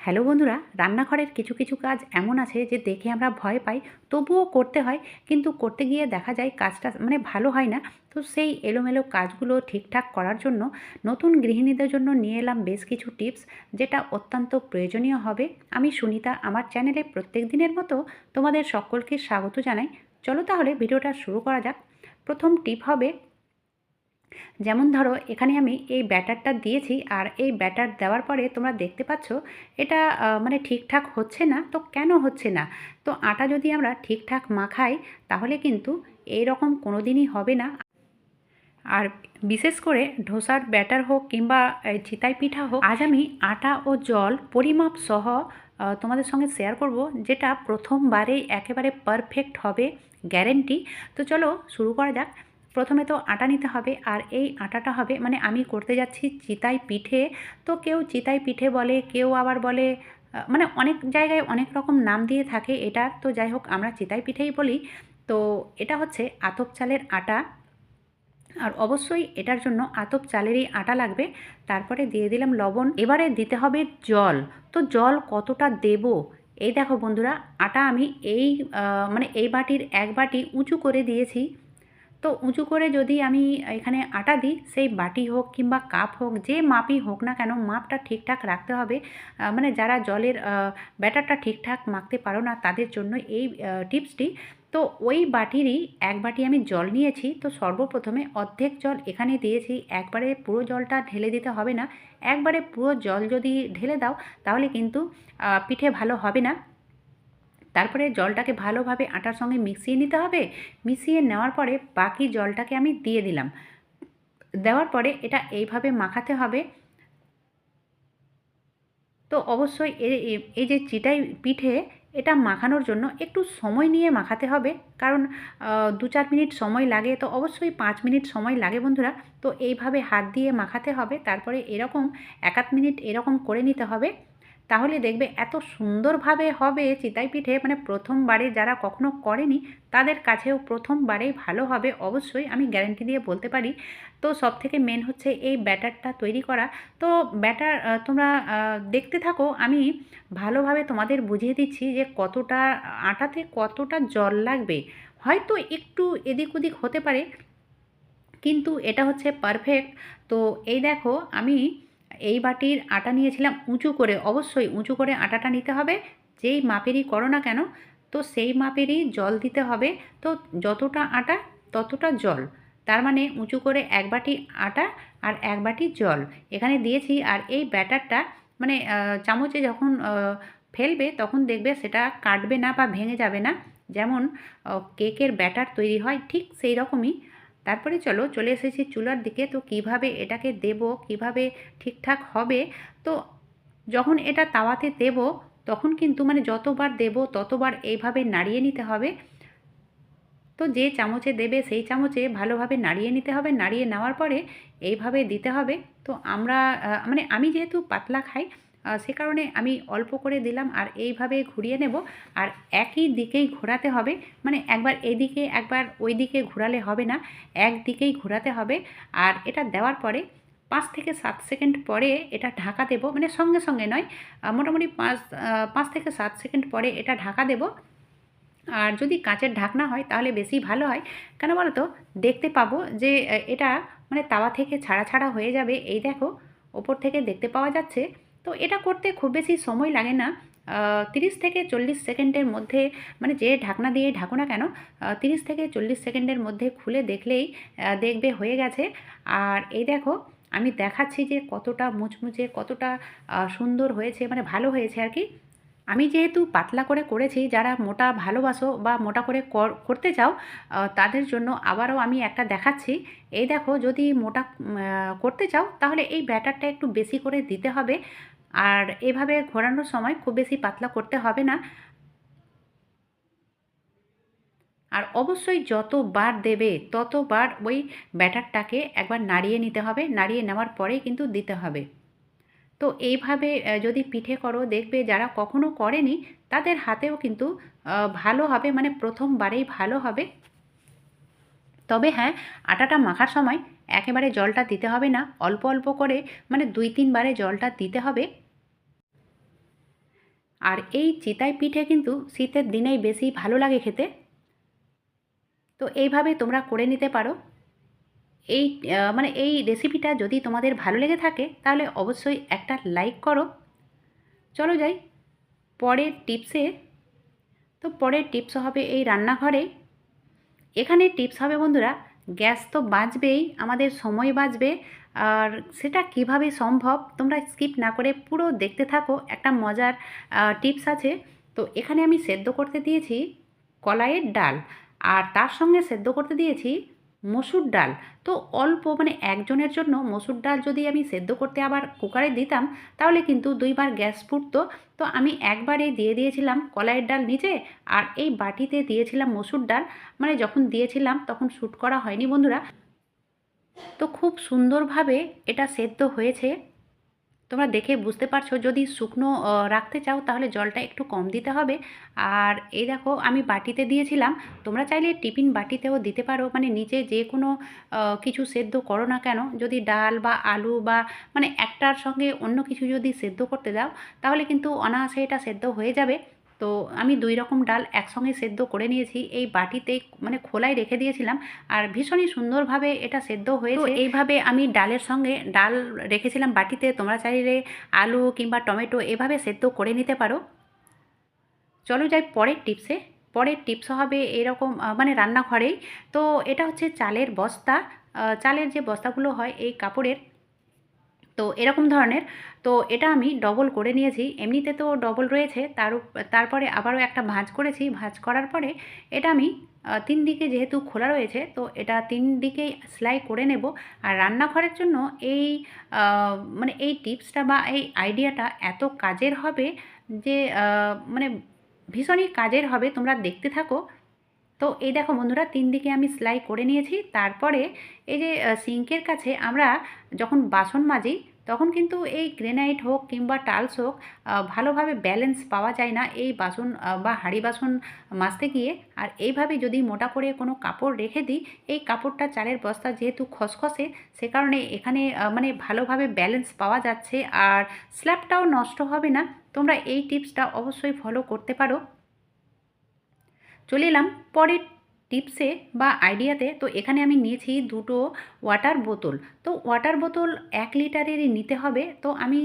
Hello বন্ধুরা, রান্নাঘরের কিছু কিছু কাজ এমন আছে যে দেখে আমরা ভয় পাই, তবুও করতে হয়, কিন্তু করতে গিয়ে দেখা যায় কাজটা মানে ভালো হয় না। তো সেই এলোমেলো কাজগুলো ঠিকঠাক করার জন্য নতুন গৃহিণীদের জন্য নিয়ে এলাম বেশ কিছু টিপস, যেটা অত্যন্ত প্রয়োজনীয় হবে। আমি সুনিতা, আমার চ্যানেলে প্রত্যেক দিনের মতো তোমাদের সকলকে স্বাগত জানাই। চলো তাহলে ভিডিওটা শুরু করা যাক। প্রথম টিপ হবে যেমন ধরো, এখানে আমি এই ব্যাটারটা দিয়েছি আর এই ব্যাটার দেওয়ার পরে তোমরা দেখতে পাচ্ছ, এটা মানে ঠিকঠাক হচ্ছে না। তো কেন হচ্ছে না? তো আটা যদি আমরা ঠিকঠাক মাখাই, তাহলে কিন্তু এই রকম কোনো দিনই হবে না। আর বিশেষ করে ধোসার ব্যাটার হোক কিংবা চিতাই পিঠা হোক, আজ আমি আটা ও জল পরিমাপ সহ তোমাদের সঙ্গে শেয়ার করব, যেটা প্রথমবারেই একেবারে পারফেক্ট হবে গ্যারেন্টি তো চলো শুরু করা যাক। প্রথমে তো আটা নিতে হবে আর এই আটাটা হবে মানে আমি করতে যাচ্ছি চিতাই পিঠে। তো কেউ চিতাই পিঠে বলে, কেউ আবার বলে মানে অনেক জায়গায় অনেক রকম নাম দিয়ে থাকে এটা। তো যাই হোক, আমরা চিতাই পিঠেই বলি। তো এটা হচ্ছে আতপ চালের আটা। আর অবশ্যই এটার জন্য আতপ চালেরই আটা লাগবে। তারপরে দিয়ে দিলাম লবণ। এবারে দিতে হবে জল। তো জল কতটা দেব? এই দেখো বন্ধুরা, আটা আমি এই মানে এই বাটির এক বাটি উঁচু করে দিয়েছি। তো উঁচু করে যদি আমি এখানে আটা দিই, সেই বাটি হোক কিংবা কাপ হোক, যে মাপই হোক না কেন, মাপটা ঠিকঠাক রাখতে হবে। মানে যারা জলের ব্যাটারটা ঠিকঠাক মাখতে পারো না, তাদের জন্য এই টিপসটি। তো ওই বাটিরই এক বাটি আমি জল নিয়েছি, তো সর্বপ্রথমে অর্ধেক জল এখানে দিয়েছি। একবারে পুরো জলটা ঢেলে দিতে হবে না। একবারে পুরো জল যদি ঢেলে দাও, তাহলে কিন্তু পিঠে ভালো হবে না। তারপরে জলটাকে ভালোভাবে আটার সঙ্গে মিশিয়ে নিতে হবে। মিশিয়ে নেওয়ার পরে বাকি জলটাকে আমি দিয়ে দিলাম। দেওয়ার পরে এটা এইভাবে মাখাতে হবে। তো অবশ্যই এই যে চিটাই পিঠে এটা মাখানোর জন্য একটু সময় নিয়ে মাখাতে হবে। কারণ দু চার মিনিট সময় লাগে তো অবশ্যই পাঁচ মিনিট সময় লাগে বন্ধুরা। তো এইভাবে হাত দিয়ে মাখাতে হবে। তারপরে এরকম এক মিনিট এরকম করে নিতে হবে। তাহলে দেখবে এত সুন্দরভাবে হবে চিতাই পিঠে। মানে প্রথমবারে যারা কখনো করেনি, তাদের কাছেও প্রথমবারেই ভালো হবে অবশ্যই, আমি গ্যারান্টি দিয়ে বলতে পারি। তো সব থেকে মেন হচ্ছে এই ব্যাটারটা তৈরি করা। তো ব্যাটার তোমরা দেখতে থাকো, আমি ভালোভাবে তোমাদের বুঝিয়ে দিচ্ছি যে কতটা আটাতে কতটা জল লাগবে। হয়তো একটু এদিক ওদিক হতে পারে, কিন্তু এটা হচ্ছে পারফেক্ট তো এই দেখো, আমি এই বাটির আটা নিয়েছিলাম উঁচু করে, অবশ্যই উঁচু করে আটাটা নিতে হবে। যেই মাপেরই করো না কেন, তো সেই মাপেরই জল দিতে হবে। তো যতটা আটা ততটা জল, তার মানে উঁচু করে এক বাটি আটা আর এক বাটি জল। এখানে দিয়েছি আর এই ব্যাটারটা মানে চামচে যখন ফেলবে তখন দেখবে সেটা কাটবে না বা ভেঙে যাবে না। যেমন কেকের ব্যাটার তৈরি হয় ঠিক সেই রকমই। তারপরে চলো চলে এসেছি চুলার দিকে। তো কীভাবে এটাকে দেব, কীভাবে ঠিকঠাক হবে? তো যখন এটা তাওয়াতে দেব, তখন কিন্তু মানে যতবার দেব ততবার এইভাবে নাড়িয়ে নিতে হবে। তো যে চামচে দেবে সেই চামচে ভালোভাবে নাড়িয়ে নিতে হবে। নাড়িয়ে নেওয়ার পরে এইভাবে দিতে হবে। তো আমরা মানে আমি যেহেতু পাতলা খাই সে কারণে আমি অল্প করে দিলাম আর এইভাবে ঘুরিয়ে নেব। আর একই দিকেই ঘোরাতে হবে। মানে একবার এদিকে, একবার ওই দিকে ঘোরালে হবে না। একদিকেই ঘোরাতে হবে। আর এটা দেওয়ার পরে পাঁচ থেকে সাত সেকেন্ড পরে এটা ঢাকা দেব। মানে সঙ্গে সঙ্গে নয় মোটামুটি পাঁচ পাঁচ থেকে সাত সেকেন্ড পরে এটা ঢাকা দেব। আর যদি কাঁচের ঢাকনা হয় তাহলে বেশি ভালো হয়। কেন বলো তো? দেখতে পাবো যে এটা মানে তাওয়া থেকে ছাড়া ছাড়া হয়ে যাবে। এই দেখো, ওপর থেকে দেখতে পাওয়া যাচ্ছে। তো এটা করতে খুব বেশি সময় লাগে না। তিরিশ থেকে চল্লিশ সেকেন্ডের মধ্যে মানে যে ঢাকনা দিয়ে ঢাকো না কেন তিরিশ থেকে চল্লিশ সেকেন্ডের মধ্যে খুলে দেখলেই দেখবে হয়ে গেছে। আর এই দেখো, আমি দেখাচ্ছি যে কতটা মুচমুচে, কতটা সুন্দর হয়েছে মানে ভালো হয়েছে আর কি। আমি যেহেতু পাতলা করে করেছি, যারা মোটা ভালোবাসো বা মোটা করে কর- করতে চাও তাদের জন্য আবারও আমি একটা দেখাচ্ছি। এই দেখো, যদি মোটা করতে চাও, তাহলে এই ব্যাটারটা একটু বেশি করে দিতে হবে। আর এভাবে ঘোরানোর সময় খুব বেশি পাতলা করতে হবে না। আর অবশ্যই যতবার দেবে, ততবার ওই ব্যাটারটাকে একবার নাড়িয়ে নিতে হবে। নাড়িয়ে নেওয়ার পরেই কিন্তু দিতে হবে। তো এইভাবে যদি পিঠে করো, দেখবে যারা কখনো করেনি, তাদের হাতেও কিন্তু ভালো হবে মানে প্রথমবারেই ভালো হবে। তবে হ্যাঁ আটাটা মাখার সময় একেবারে জলটা দিতে হবে না, অল্প অল্প করে মানে দুই তিনবারে জলটা দিতে হবে। আর এই চিতাই পিঠে কিন্তু শীতের দিনেই বেশি ভালো লাগে খেতে। তো এইভাবে তোমরা করে নিতে পারো। এই মানে এই রেসিপিটা যদি তোমাদের ভালো লেগে থাকে, তাহলে অবশ্যই একটা লাইক করো। চলো যাই, পরের টিপসে তো পরের টিপস হবে এই রান্নাঘরে। এখানে টিপস হবে বন্ধুরা, গ্যাস তো বাঁচবেই আমাদের সময় বাঁচবে, আর সেটা কীভাবে সম্ভব তোমরা স্কিপ না করে পুরো দেখতে থাকো, একটা মজার টিপস আছে। তো এখানে আমি সেদ্ধ করতে দিয়েছি কলাইয়ের ডাল, আর তার সঙ্গে সেদ্ধ করতে দিয়েছি মসুর ডাল। তো অল্প মানে একজনের জন্য মসুর ডাল যদি আমি সেদ্ধ করতে আবার কুকারে দিতাম, তাহলে কিন্তু দুইবার গ্যাস ফুটতো। তো আমি একবারে দিয়ে দিয়েছিলাম কলাইয়ের ডাল নিচে আর এই বাটিতে দিয়েছিলাম মসুর ডাল। মানে যখন দিয়েছিলাম তখন শ্যুট করা হয়নি বন্ধুরা। তো খুব সুন্দরভাবে এটা সেদ্ধ হয়েছে। তোমরা দেখে বুঝতে পারছ, যদি শুকনো রাখতে চাও তাহলে জলটা একটু কম দিতে হবে। আর এই দেখো, আমি বাটিতে দিয়েছিলাম। তোমরা চাইলে টিফিন বাটিতেও দিতে পারো। মানে নিচে যে কোনো কিছু সেদ্ধ করো না কেন, যদি ডাল বা আলু বা মানে একটার সঙ্গে অন্য কিছু যদি সেদ্ধ করতে দাও, তাহলে কিন্তু অনায়াসে এটা সেদ্ধ হয়ে যাবে। তো আমি দুই রকম ডাল একসঙ্গে সেদ্ধ করে নিয়েছি। এই বাটিতে মানে খোলাই রেখে দিয়েছিলাম আর ভীষণই সুন্দরভাবে এটা সেদ্ধ হয়েছে। এইভাবে আমি ডালের সঙ্গে ডাল রেখেছিলাম বাটিতে। তোমরা চাইলে আলু কিংবা টমেটো এভাবে সেদ্ধ করে নিতে পারো। চলো যাই পরের টিপসে পরের টিপস হবে এরকম মানে রান্নাঘরেই। তো এটা হচ্ছে চালের বস্তা। চালের যে বস্তাগুলো হয় এই কাপড়ের তো এরকম ধরনের। তো এটা আমি ডবল করে নিয়েছি। এমনিতে তো ডবল রয়েছে। তার তারপরে আবারও একটা ভাঁজ করেছি। ভাঁজ করার পরে এটা আমি তিন দিকে যেহেতু খোলা রয়েছে, তো এটা তিন দিকেই সেলাই করে নেব। আর রান্নাঘরের জন্য এই মানে এই টিপসটা বা এই আইডিয়াটা এত কাজের হবে যে মানে ভীষণই কাজের হবে। তোমরা দেখতে থাকো। তো এই দেখো বন্ধুরা, তিন দিকে আমি সেলাই করে নিয়েছি। তারপরে এই যে সিঙ্কের কাছে আমরা যখন বাসন মাজি তখন কিন্তু এই গ্রেনাইট হোক কিংবা টালস হোক ভালোভাবে ব্যালেন্স পাওয়া যায় না এই বাসন বা হাঁড়ি বাসন মাজতে গিয়ে। আর এইভাবে যদি মোটা করে কোনো কাপড় রেখে দিই, এই কাপড়টা চালের বস্তা যেহেতু খসখসে, সে কারণে এখানে মানে ভালোভাবে ব্যালেন্স পাওয়া যাচ্ছে আর স্ল্যাবটাও নষ্ট হবে না। তোমরা এই টিপসটা অবশ্যই ফলো করতে পারো। চলে এলাম পরের টিপসে বা আইডিয়াতে, তো এখানে আমি নিয়েছি দুটো ওয়াটার বোতল। তো ওয়াটার বোতল এক লিটারেরই নিতে হবে। তো আমি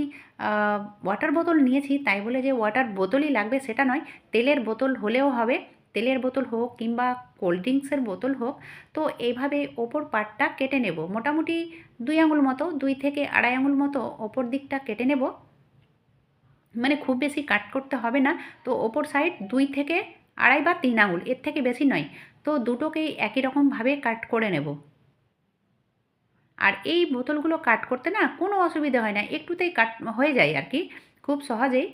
ওয়াটার বোতল নিয়েছি, তাই বলে যে ওয়াটার বোতলই লাগবে সেটা নয়, তেলের বোতল হলেও হবে। তেলের বোতল হোক কিংবা কোল্ড ড্রিঙ্কসের বোতল হোক, তো এইভাবে ওপর পাটটা কেটে নেব। মোটামুটি দুই আঙুল মতো, দুই থেকে আড়াই আঙুল মতো ওপর দিকটা কেটে নেব। মানে খুব বেশি কাট করতে হবে না। তো ওপর সাইড দুই থেকে আড়াই বা তিন আঙুল, এর থেকে বেশি নয়। তো দুটোকেই একই রকমভাবে কাট করে নেব। আর এই বোতলগুলো কাট করতে না কোনো অসুবিধা হয় না, একটুতেই কাট হয়ে যায় আর কি, খুব সহজেই।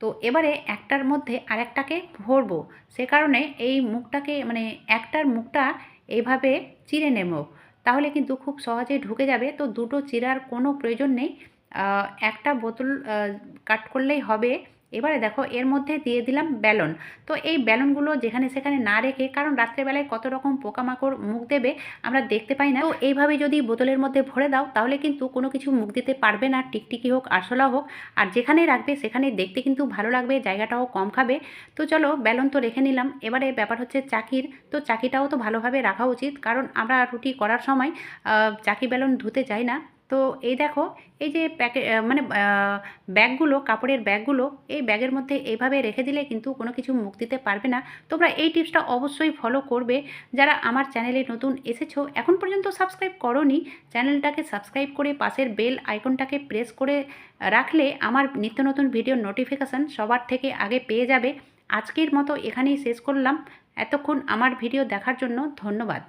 তো এবারে একটার মধ্যে আরেকটাকে ভরবো, সে কারণে এই মুখটাকে মানে একটার মুখটা এইভাবে চিরে নেব, তাহলে কিন্তু খুব সহজেই ঢুকে যাবে। তো দুটো চিরার কোনো প্রয়োজন নেই একটা বোতল কাট করলেই হবে। এবারে দেখো, এর মধ্যে দিয়ে দিলাম ব্যালন তো এই ব্যালনগুলো যেখানে সেখানে না রেখে, কারণ রাত্রেবেলায় কত রকম পোকামাকড় মুখ দেবে আমরা দেখতে পাই না। তো এইভাবে যদি বোতলের মধ্যে ভরে দাও, তাহলে কিন্তু কোনো কিছু মুখ দিতে পারবে না, টিকটিকি হোক, আরশোলা হোক। আর যেখানে রাখবে সেখানে দেখতে কিন্তু ভালো লাগবে, জায়গাটাও কম খাবে। তো চলো ব্যালন তো রেখে নিলাম। এবারে ব্যাপার হচ্ছে চাকির। তো চাকিটাও তো ভালোভাবে রাখা উচিত, কারণ আমরা রুটি করার সময় চাকি ব্যালন ধুতে যাই না। তো এই দেখো, এই যে প্যাকে মানে ব্যাগগুলো, কাপড়ের ব্যাগগুলো, এই ব্যাগের মধ্যে এইভাবে রেখে দিলে কিন্তু কোনো কিছু মুখ দিতে পারবে না। তোমরা এই টিপসটা অবশ্যই ফলো করবে। যারা আমার চ্যানেলে নতুন এসেছ, এখন পর্যন্ত সাবস্ক্রাইব করনি, চ্যানেলটাকে সাবস্ক্রাইব করে পাশের বেল আইকনটাকে প্রেস করে রাখলে আমার নিত্য নতুন ভিডিওর নোটিফিকেশান সবার থেকে আগে পেয়ে যাবে। আজকের মতো এখানেই শেষ করলাম। এতক্ষণ আমার ভিডিও দেখার জন্য ধন্যবাদ।